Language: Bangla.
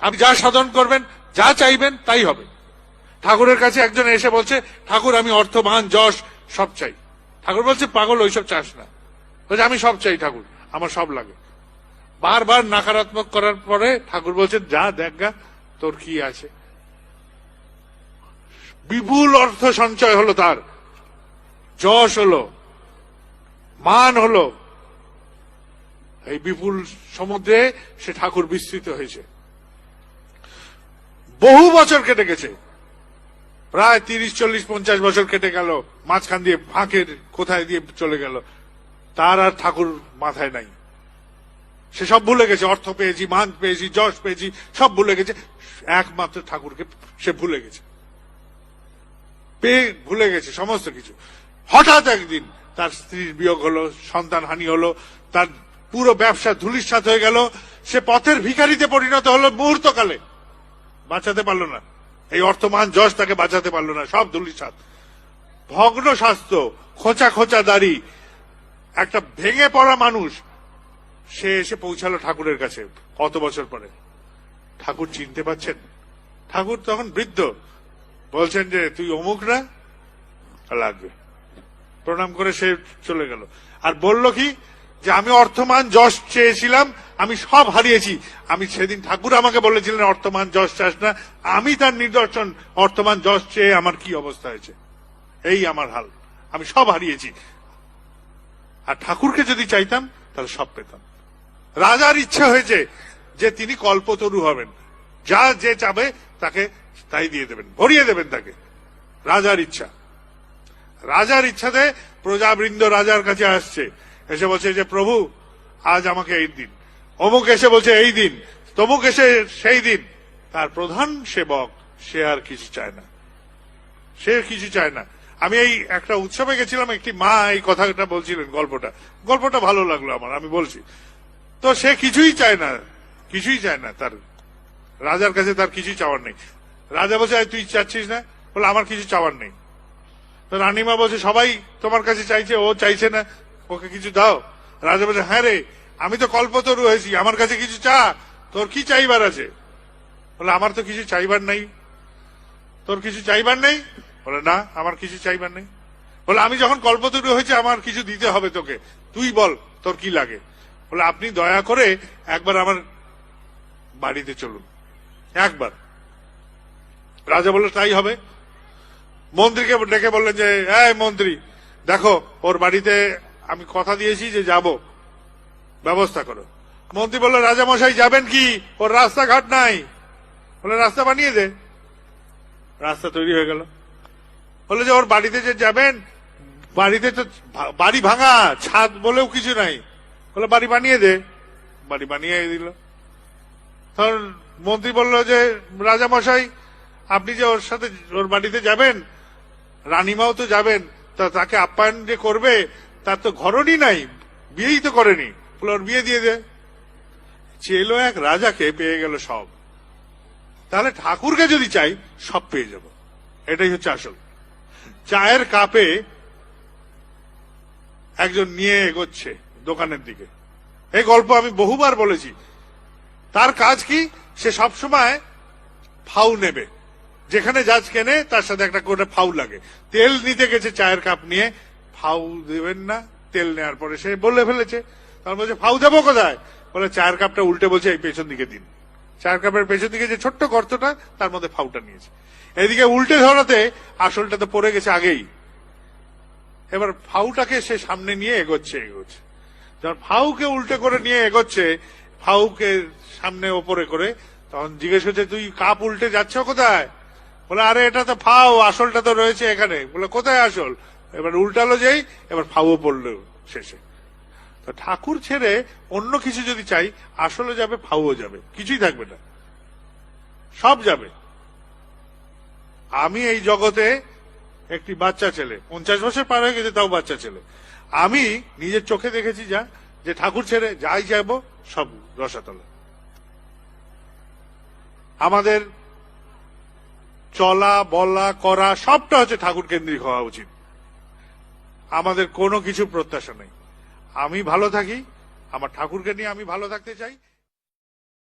আপনি যা সাধন করবেন, যা চাইবেন, তাই হবে। ঠাকুরের কাছে একজন এসে বলছে, ঠাকুর, আমি অর্থবান, যশ, সব চাই। ঠাকুর বলছে, পাগল, ওইসব চাস না। বলছে, আমি সব চাই ঠাকুর, আমার সব লাগে। বারবার নাকারাত্মক করার পরে ঠাকুর বলছেন যা দেখা তোর কি আছে? বিপুল অর্থ সঞ্চয় হলো তার। যশ হলো, মান হলো। এই বিপুল সমুদ্রে সে ঠাকুর বিস্তৃত হয়েছে। বহু বছর কেটে গেছে। প্রায় তিরিশ, চল্লিশ, পঞ্চাশ বছর কেটে গেল। মাঝখান দিয়ে ফাঁকের কোথায় দিয়ে চলে গেল। তার আর ঠাকুর মাথায় নাই। সে সব ভুলে গেছে। অর্থ পেয়েছি মান পেয়েছি, যশ পেয়েছি, সব ভুলে গেছে। একমাত্র ঠাকুরকে সে ভুলে গেছে। পেয়ে ভুলে গেছে সমস্ত কিছু। হঠাৎ একদিন তার স্ত্রীর বিয়োগ হলো, সন্তান হানি হলো, তার পুরো ব্যবসা ধুলিস্বাত হয়ে গেল। সে পথের ভিখারিতে পরিণত হলো মুহূর্তকালে। বাঁচাতে পারল না। এই অর্থমান যশ তাকে বাঁচাতে পারল না, সব ধুলিস্বাত ভগ্ন স্বাস্থ্য, খোঁচা খোঁচা দাড়ি, একটা ভেঙে পড়া মানুষ, সে এসে পৌঁছালো ঠাকুরের কাছে কত বছর পরে। ঠাকুর চিনতে পারছেন? ঠাকুর তখন বৃদ্ধ। বলছেন যে, তুই অমুক না? লাগবে। প্রণাম করে সে চলে গেল। আর বলল কি যে আমি অর্থমান যশ চেয়েছিলাম, আমি সব হারিয়েছি। আমি সেদিন ঠাকুর আমাকে বলেছিলেন, অর্থমান যশ চাস না। আমি তার নিদর্শন, অর্থমান যশ চেয়ে আমার কি অবস্থা হয়েছে? এই আমার হাল। আমি সব হারিয়েছি। আর ঠাকুরকে যদি চাইতাম, তাহলে সব পেতাম। রাজার ইচ্ছা হয়েছে যে তিনি কল্পতরু হবেন। যা যে চাবে, তাকে তাই দিয়ে দেবেন, ভরিয়ে দেবেন তাকে। রাজার ইচ্ছা। রাজার ইচ্ছাতে প্রজাবৃন্দ রাজার কাছে আসছে। এসে বলছে যে প্রভু, আজ আমাকে এই দিন। অমুক এসে বলছে, এই দিন। তমুক এসে সেই দিন। তার প্রধান সেবক, সে আর কিছু চায় না। সে কিছু চায় না। আমি এই একটা উৎসবে গেছিলাম, একটি মা এই কথাটা বলছিলেন গল্পটা। গল্পটা ভালো লাগল আমার, আমি বলছি। তো সে কিছুই চায় না, কিছুই চায় না। তার রাজার কাছে তার কিছুই চাওয়ার নেই। রাজা বলছে "এই তুই চাচ্ছিস না? বলে, আমার কিছু চাওয়ার নেই। তো রানীমা বলছে, সবাই তোমার কাছে চাইছে, ও চাইছে না। ওকে কিছু দাও। রাজা বলছে হ্যাঁ রে, আমি তো কল্পতরু হয়েছি, আমার কাছে কিছু চা, তোর কি চাইবার আছে? বলে, আমার তো কিছু চাইবার নাই। তোর কিছু চাইবার নেই? বলে, না, আমার কিছু চাইবার নেই। বলে, আমি যখন কল্পতরু হয়েছে, আমার কিছু দিতে হবে তোকে। তুই বল, তোর কি লাগে? বলে, আপনি দয়া করে একবার আমার বাড়িতে চলুন। একবার। রাজা বলল, তাই হবে। মন্ত্রীকে ডেকে বললেন যে, এই মন্ত্রী, দেখো, ওর বাড়িতে আমি কথা দিয়েছি যে যাব। ব্যবস্থা করো। মন্ত্রী বলল, রাজামশাই যাবেন কি? ওর রাস্তাঘাট নাই। বলে, রাস্তা বানিয়ে দে। রাস্তা তৈরি হয়ে গেল। বলে যে, ওর বাড়িতে যে যাবেন, বাড়িতে তো বাড়ি ভাঙা, ছাদ বলেও কিছু নাই। বলে, বাড়ি বানিয়ে দে। বাড়ি বানিয়ে দিল। তখন মন্ত্রী বলল যে, রাজামশাই, আপনি যে ওর সাথে, ওর বাড়িতে যাবেন, রানীমাও তো যাবেন, তা তাকে আপ্যায়ন যে করবে তার তো ঘরণই নাই, বিয়েই তো করেনি। বলে ওর বিয়ে দিয়ে দে। চেলো এক রাজাকে পেয়ে গেল সব। তাহলে ঠাকুরকে যদি চাই, সব পেয়ে যাব। এটাই হচ্ছে আসল। চায়ের কাপে একজন নিয়ে এগোচ্ছে দোকানের দিকে। এই গল্প আমি বহুবার বলেছি। তার কাজ কি? সে সবসময় ফাউ নেবে। যেখানে জাজ কেনে, তার সাথে একটা করে ফাউ লাগে। তেল নিতে গেছে চায়ের কাপ নিয়ে। ফাউ দেবেন না, তেল নেওয়ার পরে সে বলে ফেলেছে। তার বলছে ফাউ দেবো কোথায়? বলে চায়ের কাপটা উল্টে বলছে, এই পেছন দিকে দিন। চায়ের কাপের পেছন দিকে যে ছোট্ট গর্তটা, তার মধ্যে ফাউটা নিয়েছে। এদিকে উল্টে ধরাতে আসলটা তো পড়ে গেছে আগেই। এবার ফাউটাকে সে সামনে নিয়ে এগোচ্ছে এগোচ্ছে। যখন ফাউকে উল্টে করে নিয়ে এগোচ্ছে, ফাউকে সামনে ওপরে করে, তখন জিজ্ঞেস করছে, তুই কাপ উল্টে যাচ্ছ কোথায়? বলে, আরে, এটা তো ফাউ, আসলটা তো রয়েছে এখানে। বলে, কোথায় আসল? এবার উল্টালো যেই, এবার ফাউও পড়ল শেষে। তো ঠাকুর ছেড়ে অন্য কিছু যদি চাই, আসলে যাবে ফাউও যাবে। কিছুই থাকবে না। সব যাবে। আমি এই জগতে একটি বাচ্চা ছেলে। পঞ্চাশ বছর পার হয়ে গেছে, তাও বাচ্চা ছেলে। আমি নিজের চোখে দেখেছি যা, যে ঠাকুর ছেড়ে যাই যাব, সব রসাতলে। আমাদের চলা, বলা, করা, সবটা হচ্ছে ঠাকুর কেন্দ্রিক হওয়া উচিত। আমাদের কোনো কিছু প্রত্যাশা নেই। আমি ভালো থাকি, আমার ঠাকুরকে নিয়ে আমি ভালো থাকতে চাই